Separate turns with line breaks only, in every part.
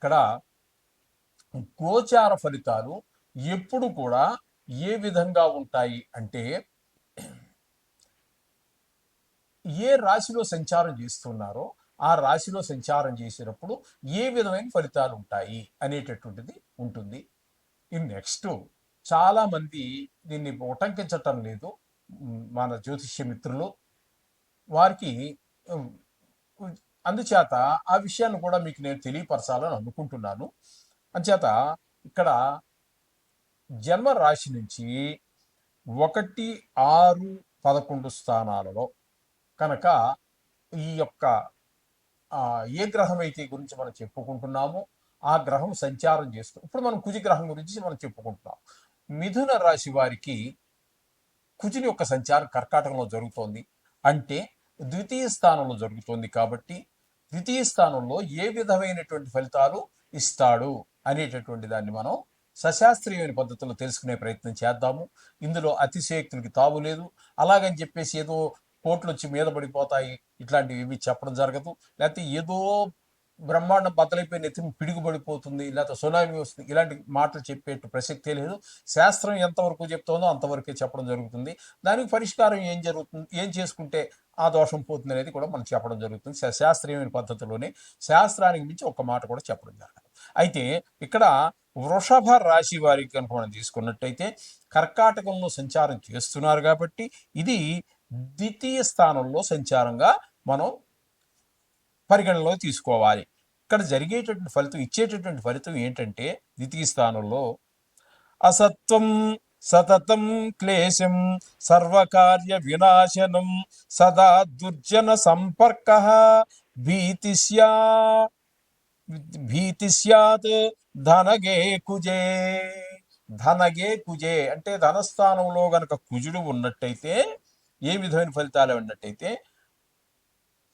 ఇక్కడ గోచార ఫలితాలు ఎప్పుడు కూడా ఏ విధంగా ఉంటాయి అంటే ఏ రాశిలో సంచారం చేస్తున్నారో ఆ రాశిలో సంచారం చేసినప్పుడు ఏ విధమైన ఫలితాలు ఉంటాయి అనేటటువంటిది ఉంటుంది. ఈ నెక్స్ట్ చాలా మంది దీన్ని ఉటంకించటం లేదు. మన జ్యోతిష్య మిత్రులు వారికి అందుచేత ఆ విషయాన్ని కూడా మీకు నేను తెలియపరచాలని అనుకుంటున్నాను. అందుచేత ఇక్కడ జన్మ రాశి నుంచి ఒకటి ఆరు పదకొండు స్థానాలలో కనుక ఈ యొక్క ఏ గ్రహం అయితే గురించి మనం చెప్పుకుంటున్నామో ఆ గ్రహం సంచారం చేస్తూ ఇప్పుడు మనం కుజి గ్రహం గురించి మనం చెప్పుకుంటున్నాం. మిథున రాశి వారికి కుజుని యొక్క సంచారం కర్కాటకంలో జరుగుతోంది. అంటే ద్వితీయ స్థానంలో జరుగుతోంది కాబట్టి ద్వితీయ స్థానంలో ఏ విధమైనటువంటి ఫలితాలు ఇస్తాడు అనేటటువంటి దాన్ని మనం సశాస్త్రీయమైన పద్ధతిలో తెలుసుకునే ప్రయత్నం చేద్దాము. ఇందులో అతిశయోక్తులకి తావు లేదు. అలాగని చెప్పేసి ఏదో కోట్లు వచ్చి మీద పడిపోతాయి. ఇట్లాంటివి ఇవి చెప్పడం జరగదు. లేకపోతే ఏదో బ్రహ్మాండం బద్దలైపోయి నెత్తి పిడుగుబడిపోతుంది లేకపోతే సునామీ వస్తుంది. ఇలాంటి మాటలు చెప్పేట్టు ప్రసక్తే లేదు. శాస్త్రం ఎంతవరకు చెప్తుందో అంతవరకే చెప్పడం జరుగుతుంది. దానికి పరిష్కారం ఏం జరుగుతుంది ఏం చేసుకుంటే ఆ దోషం పోతుంది అనేది కూడా మనం చెప్పడం జరుగుతుంది. శాస్త్రీయమైన పద్ధతిలోనే శాస్త్రానికి మించి ఒక మాట కూడా చెప్పడం జరగదు. అయితే ఇక్కడ వృషభ రాశి వారికి కనుక మనం తీసుకున్నట్టయితే కర్కాటకంలో సంచారం చేస్తున్నారు కాబట్టి ఇది ద్వితీయ స్థానంలో సంచారంగా మనం పరిగణలో తీసుకోవాలి. ఇక్కడ జరిగేటటువంటి ఫలితం ఇచ్చేటటువంటి ఫలితం ఏంటంటే ద్వితీయ స్థానంలో అసత్వం సతతం క్లేశం సర్వకార్య వినాశనం సదా దుర్జన సంపర్క భీతిస్యా భీతిస్యాత్ ధనగే కుజే ధనగే కుజే. అంటే ధనస్థానంలో గనక కుజుడు ఉన్నట్టయితే ఏ విధమైన ఫలితాలు ఉన్నట్టయితే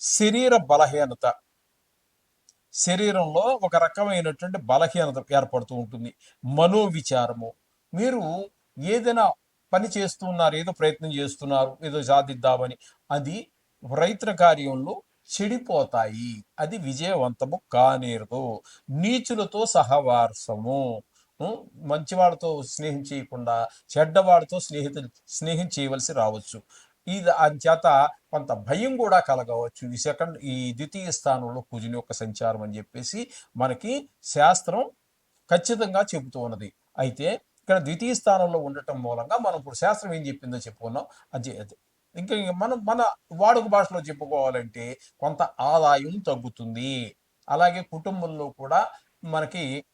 శరీర బలహీనత శరీరంలో ఒక రకమైనటువంటి బలహీనత ఏర్పడుతూ ఉంటుంది. మనోవిచారము. మీరు ఏదైనా పని చేస్తున్నారు ఏదో ప్రయత్నం చేస్తున్నారు ఏదో సాధిద్దామని అది రైతుల కార్యంలో చెడిపోతాయి. అది విజయవంతము కానేరదు. నీచులతో సహవాసము మంచివాడితో స్నేహం చేయకుండా చెడ్డవాడితో స్నేహితులు స్నేహం చేయవలసి రావచ్చు. ఇది అంచేత కొంత భయం కూడా కలగవచ్చు. ఈ సెకండ్ ఈ ద్వితీయ స్థానంలో కుజుని యొక్క సంచారం అని చెప్పేసి మనకి శాస్త్రం ఖచ్చితంగా చెబుతూ ఉన్నది. అయితే ఇక్కడ ద్వితీయ స్థానంలో ఉండటం మూలంగా మనం ఇప్పుడు శాస్త్రం ఏం చెప్పిందో చెప్పుకున్నాం. అది ఇంకా మనం మన వాడుక భాషలో చెప్పుకోవాలంటే కొంత ఆదాయం తగ్గుతుంది. అలాగే కుటుంబంలో కూడా మనకి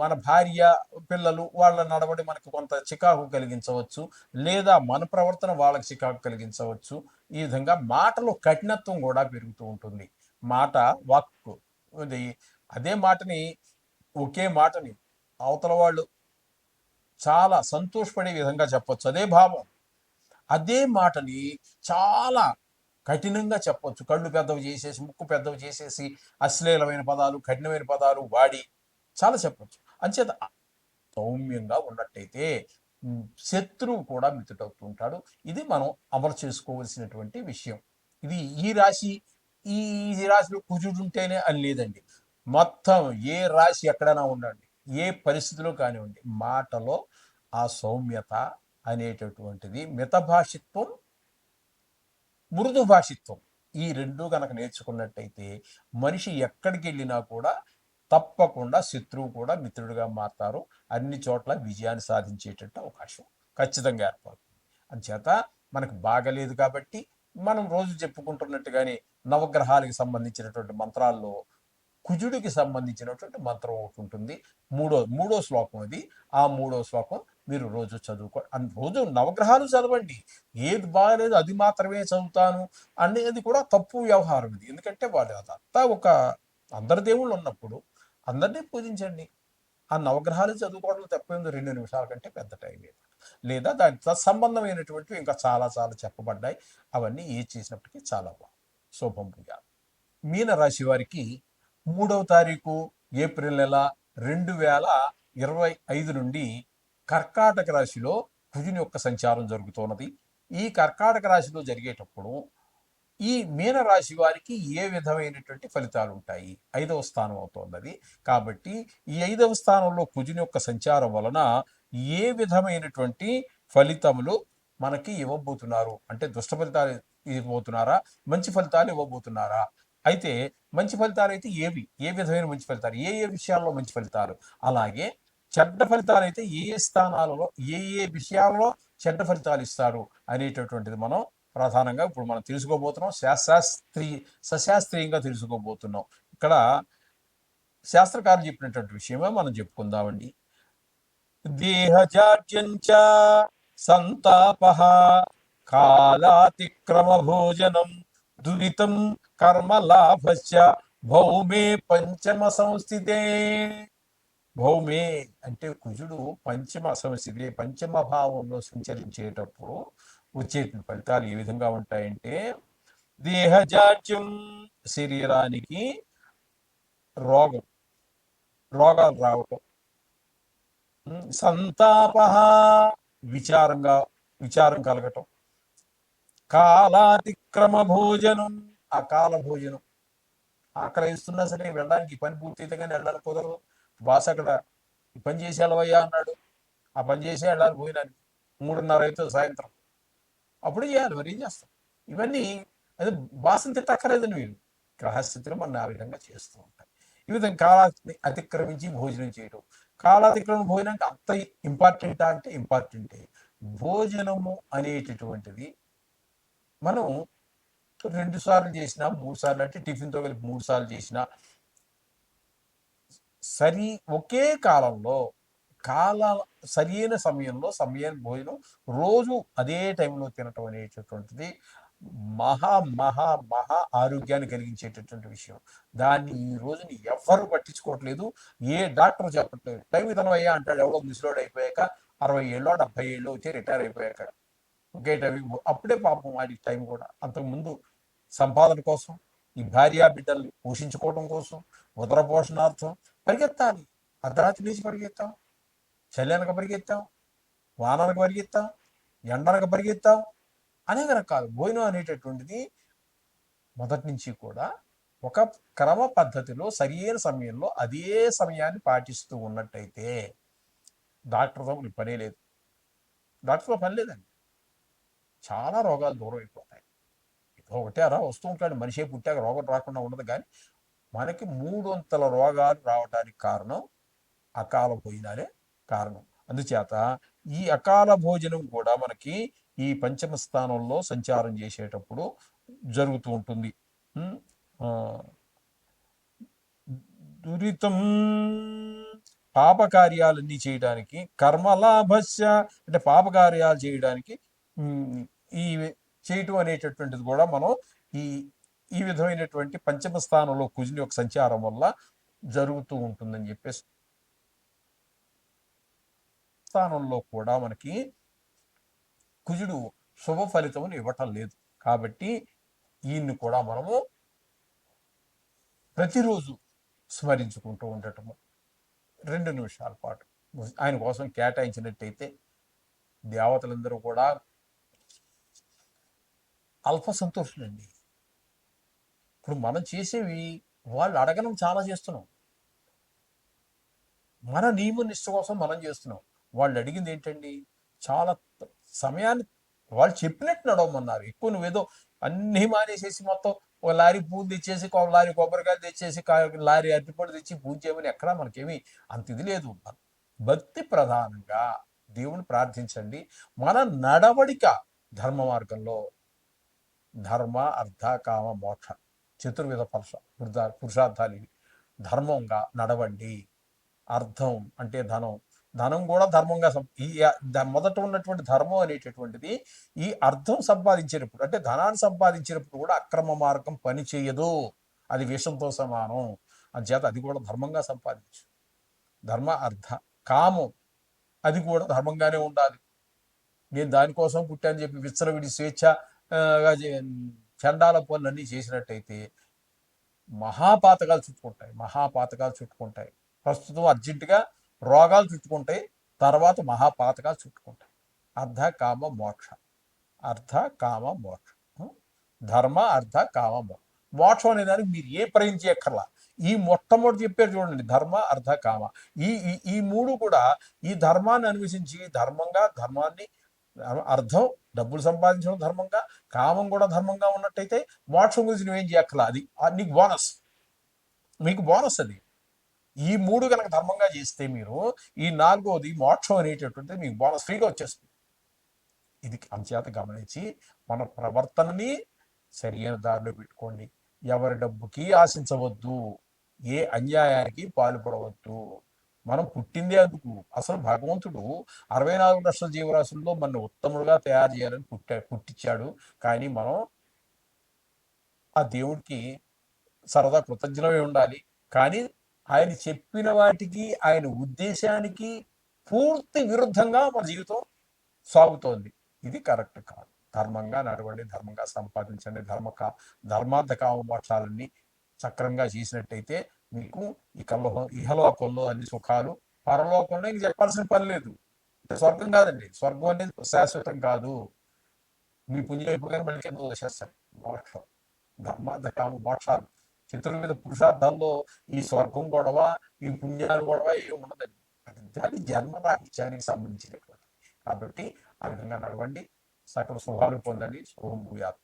మన భార్య పిల్లలు వాళ్ళ నడవడి మనకి కొంత చికాకు కలిగించవచ్చు లేదా మన ప్రవర్తన వాళ్ళకి చికాకు కలిగించవచ్చు. ఈ విధంగా మాటలో కఠినత్వం కూడా పెరుగుతూ ఉంటుంది. మాట వాక్కు. ఇది అదే మాటని ఒకే మాటని అవతల వాళ్ళు చాలా సంతోషపడే విధంగా చెప్పొచ్చు. అదే భావం. అదే మాటని చాలా కఠినంగా చెప్పొచ్చు. కళ్ళు పెద్దవి చేసేసి ముక్కు పెద్దవి చేసేసి అశ్లీలమైన పదాలు కఠినమైన పదాలు వాడి చాలా చెప్పచ్చు. అంచేత సౌమ్యంగా ఉన్నట్టయితే శత్రువు కూడా మిత్రుడవుతూ ఉంటాడు ఇది మనం అమలు చేసుకోవలసినటువంటి విషయం. ఇది ఈ రాశి ఈ ఈ రాశిలో కుజుడు ఉంటేనే అని లేదండి. మొత్తం ఏ రాశి ఎక్కడైనా ఉండండి. ఏ పరిస్థితిలో కానివ్వండి. మాటలో ఆ సౌమ్యత అనేటటువంటిది మితభాషిత్వం మృదు భాషిత్వం ఈ రెండు కనుక నేర్చుకున్నట్టయితే మనిషి ఎక్కడికి వెళ్ళినా కూడా తప్పకుండా శత్రువు కూడా మిత్రుడిగా మారుతారు. అన్ని చోట్ల విజయాన్ని సాధించేటట్టు అవకాశం ఖచ్చితంగా ఏర్పడుతుంది. అంచేత మనకు బాగలేదు కాబట్టి మనం రోజు చెప్పుకుంటున్నట్టుగానే నవగ్రహాలకు సంబంధించినటువంటి మంత్రాల్లో కుజుడికి సంబంధించినటువంటి మంత్రం ఒకటి ఉంటుంది. మూడో మూడో శ్లోకం అది. ఆ మూడో శ్లోకం మీరు రోజు చదువుకో రోజు నవగ్రహాలు చదవండి. ఏది బాగలేదు అది మాత్రమే చదువుతాను అనేది కూడా తప్పు వ్యవహారం ఇది. ఎందుకంటే వాడు అదంతా ఒక అందరి దేవుళ్ళు ఉన్నప్పుడు అందరినీ పూజించండి. ఆ నవగ్రహాలు చదువుకోవడం తప్పేందు రెండు నిమిషాల కంటే పెద్ద టైం లేదు లేదా దాని సంబంధమైనటువంటివి ఇంకా చాలా చాలా చెప్పబడ్డాయి. అవన్నీ ఏ చేసినప్పటికీ చాలా బాగుంది. శుభం ప్రియ మీన రాశి వారికి మూడవ తారీఖు ఏప్రిల్ నెల రెండు వేల ఇరవై ఐదు నుండి కర్కాటక రాశిలో కుజుని యొక్క సంచారం జరుగుతున్నది. ఈ కర్కాటక రాశిలో జరిగేటప్పుడు ఈ మీనరాశి వారికి ఏ విధమైనటువంటి ఫలితాలు ఉంటాయి? ఐదవ స్థానం అవుతున్నది కాబట్టి ఈ ఐదవ స్థానంలో కుజుని యొక్క సంచారం వలన ఏ విధమైనటువంటి ఫలితములు మనకి ఇవ్వబోతున్నారు? అంటే దుష్ట ఫలితాలు ఇవ్వబోతున్నారా? మంచి ఫలితాలు ఇవ్వబోతున్నారా? అయితే మంచి ఫలితాలు అయితే ఏవి? ఏ విధమైన మంచి ఫలితాలు? ఏ ఏ విషయాల్లో మంచి ఫలితాలు? అలాగే చెడ్డ ఫలితాలు అయితే ఏ ఏ స్థానాలలో ఏ ఏ విషయాల్లో చెడ్డ ఫలితాలు ఇస్తారు అనేటటువంటిది మనం ప్రధానంగా ఇప్పుడు మనం తెలుసుకోబోతున్నాం శాస్త్రీ సశాస్త్రీయంగా తెలుసుకోబోతున్నాం. ఇక్కడ శాస్త్రకారులు చెప్పినటువంటి విషయమే మనం చెప్పుకుందామండి. దేహజాడ్యంచ సంతాప కాలాతిక్రమ భోజనం దురితం కర్మలాభశ్చ భౌమే పంచమ సంస్థితే భౌమే అంటే కుజుడు పంచమ సంస్థితి పంచమ భావంలో సంచరించేటప్పుడు వచ్చే ఫలితాలు ఏ విధంగా ఉంటాయంటే దేహజాడ్యం శరీరానికి రోగం రోగాలు రావటం సంతాప విచారంగా విచారం కలగటం కాలాతిక్రమ భోజనం అకాల భోజనం అక్కడ సరే వెళ్ళడానికి పని పూర్తయితే కానీ వెళ్ళాలి కుదరదు. బాస్ అక్కడ పని చేసి వెళ్ళవయ్యా అన్నాడు. ఆ పని చేసి వెళ్ళాలి పోయినాను మూడున్నర అయితే సాయంత్రం. అప్పుడు చేయాలి మరి ఏం చేస్తాం? ఇవన్నీ అది బాసం తిట్టక్కర్లేదు వీళ్ళు. గ్రహస్థితులు మనం ఆ విధంగా చేస్తూ ఉంటాయి. ఈ విధంగా కాలాన్ని అతిక్రమించి భోజనం చేయడం కాలాతిక్రమణ భోజనం అంటే అంత ఇంపార్టెంటా అంటే ఇంపార్టెంటే భోజనము అనేటటువంటిది మనం రెండు సార్లు చేసినా మూడు సార్లు అంటే టిఫిన్తో కలిపి మూడు సార్లు చేసినా సరి ఒకే కాలంలో కాల సరైన సమయంలో సమయాన్ని భోజనం రోజు అదే టైంలో తినటం అనేటటువంటిది మహా మహా మహా ఆరోగ్యాన్ని కలిగించేటటువంటి విషయం. దాన్ని ఈ రోజుని ఎవ్వరు పట్టించుకోవట్లేదు. ఏ డాక్టర్ చెప్పట్లేదు. టైం తినవయ్యా అంటాడు. ఎవడో ముసలోడు అయిపోయాక అరవై ఏళ్ళో డెబ్బై ఏళ్ళు వచ్చి రిటైర్ అయిపోయాక. ఒకే టైం అప్పుడే పాపం వాడి టైం కూడా. అంతకుముందు సంపాదన కోసం ఈ భార్యా బిడ్డల్ని పోషించుకోవడం కోసం ఉదర పోషణార్థం పరిగెత్తాలి. అర్ధరాత్రి లేచి పరిగెత్తాం. చల్లనక పరిగెత్తాం వాననక పరిగెత్తాం ఎండనక పరిగెత్తాం అనేక రకాలు. భోజనం అనేటటువంటిది మొదటి నుంచి కూడా ఒక క్రమ పద్ధతిలో సరియైన సమయంలో అదే సమయాన్ని పాటిస్తూ ఉన్నట్టయితే డాక్టర్తో మనకి పనే లేదు. డాక్టర్తో పని లేదండి. చాలా రోగాలు దూరం అయిపోతాయి. ఏదో ఒకటే అలా వస్తూ ఉంటాడు. మనిషే పుట్టాక రోగం రాకుండా ఉండదు. కానీ మనకి మూడొంతల రోగాలు రావడానికి కారణం అకాల భోజనాలే కారణం. అందుచేత ఈ అకాల భోజనం కూడా మనకి ఈ పంచమ స్థానంలో సంచారం చేసేటప్పుడు జరుగుతూ ఉంటుంది. దురితం పాపకార్యాలన్నీ చేయడానికి కర్మలాభస్య అంటే పాపకార్యాలు చేయడానికి ఈ చేయటం అనేటటువంటిది కూడా మనం ఈ ఈ విధమైనటువంటి పంచమ స్థానంలో కుజుని యొక్క సంచారం వల్ల జరుగుతూ ఉంటుందని చెప్పేసి స్థానంలో కూడా మనకి కుజుడు శుభ ఫలితమును ఇవ్వటం లేదు. కాబట్టి ఈయన్ని కూడా మనము ప్రతిరోజు స్మరించుకుంటూ ఉండటము. రెండు నిమిషాల పాటు. ఆయన కోసం కేటాయించినట్టయితే దేవతలందరూ కూడా అల్ప సంతోషులండి. ఇప్పుడు మనం చేసేవి వాళ్ళు అడగడం చాలా చేస్తున్నాం. మన నియమ నిష్ట కోసం మనం చేస్తున్నాం. వాళ్ళు అడిగింది ఏంటండి? చాలా సమయాన్ని వాళ్ళు చెప్పినట్టు నడవమన్నారు. ఎక్కువ నువ్వేదో అన్నీ మానేసేసి మొత్తం ఒక లారీ పూలు తెచ్చేసి ఒక లారీ కొబ్బరికాయలు తెచ్చేసి లారీ అరటిపడి తెచ్చి పూజ చేయమని ఎక్కడా మనకేమి అంత ఇది లేదు. భక్తి ప్రధానంగా దేవుని ప్రార్థించండి. మన నడవడిక ధర్మ మార్గంలో ధర్మ అర్థ కామ మోక్ష చతుర్విధ పరుష పురుషార్థాలు ధర్మంగా నడవండి. అర్థం అంటే ధనం. ధనం కూడా ధర్మంగా సం- ఈ ద- మొదట ఉన్నటువంటి ధర్మం అనేటటువంటిది ఈ అర్థం సంపాదించేటప్పుడు అంటే ధనాన్ని సంపాదించేటప్పుడు కూడా అక్రమ మార్గం పని చేయదు. అది విషంతో సమానం. అంచేత అది కూడా ధర్మంగా సంపాదించు. ధర్మ అర్థ కామం అది కూడా ధర్మంగానే ఉండాలి. నేను దానికోసం పుట్టాను చెప్పి విచ్చలవిడి స్వేచ్ఛ చండాల పనులన్నీ చేసినట్టయితే మహాపాతకాలు చుట్టుకుంటాయి. మహాపాతకాలు చుట్టుకుంటాయి. ప్రస్తుతం అర్జెంటుగా రోగాలు చుట్టుకుంటాయి తర్వాత మహాపాతకాలు చుట్టుకుంటాయి. అర్ధ కామ మోక్ష. అర్ధ కామ మోక్ష. ధర్మ అర్ధ కామ మోక్ష మోక్షం అనే దానికి మీరు ఏ ప్రయించేయక్కర్లా ఈ మొట్టమొదటి చెప్పారు చూడండి ధర్మ అర్ధ కామ. ఈ ఈ- ఈ మూడు కూడా ఈ ధర్మాన్ని అన్వేషించి ధర్మంగా ధర్మాన్ని అర్థం డబ్బులు సంపాదించడం ధర్మంగా కామం కూడా ధర్మంగా ఉన్నట్టయితే మోక్షం గురించి నువ్వేం చేయక్కర్లా. అది నీకు బోనస్. మీకు బోనస్ అది. ఈ మూడు కనుక ధర్మంగా చేస్తే మీరు ఈ నాలుగోది మోక్షం అనేటటువంటిది మీకు బోనస్ ఫ్రీగా వచ్చేస్తుంది. ఇది అంచేత గమనించి మన ప్రవర్తనని సరైన దారిలో పెట్టుకోండి. ఎవరి డబ్బుకి ఆశించవద్దు. ఏ అన్యాయానికి పాల్పడవద్దు. మనం పుట్టిందే అందుకు. అసలు భగవంతుడు అరవై నాలుగు లక్షల జీవరాశుల్లో మన ఉత్తముడుగా తయారు చేయాలని పుట్టా పుట్టించాడు. కానీ మనం ఆ దేవుడికి సరదా కృతజ్ఞమే ఉండాలి. కానీ ఆయన చెప్పిన వాటికి ఆయన ఉద్దేశానికి పూర్తి విరుద్ధంగా మన జీవితం సాగుతోంది. ఇది కరెక్ట్ కాదు. ధర్మంగా నడవండి ధర్మంగా సంపాదించండి ధర్మ కా ధర్మార్థ కామ మోక్షాలన్నీ సక్రంగా చేసినట్టయితే మీకు ఇకలో ఇహలోకంలో అన్ని సుఖాలు పరలోకంలో ఇంక చెప్పాల్సిన పని లేదు. స్వర్గం కాదండి. స్వర్గం అనేది శాశ్వతం కాదు. మీ పుణ్యం అయిపోగానే మళ్ళీ కింద వచ్చేస్తారు మోక్షం. ధర్మార్థ కామ మోక్షాలు చతుర్విధ పురుషార్థాల్లో ఈ స్వర్గం గొడవ ఈ పుణ్యాలు గొడవ ఏమి ఉండదండి అది- అది జన్మ రాహిత్యానికి సంబంధించినటువంటి కాబట్టి ఆ విధంగా నడవండి. సకల శుభాలు పొందండి. శుభం భూయాత్.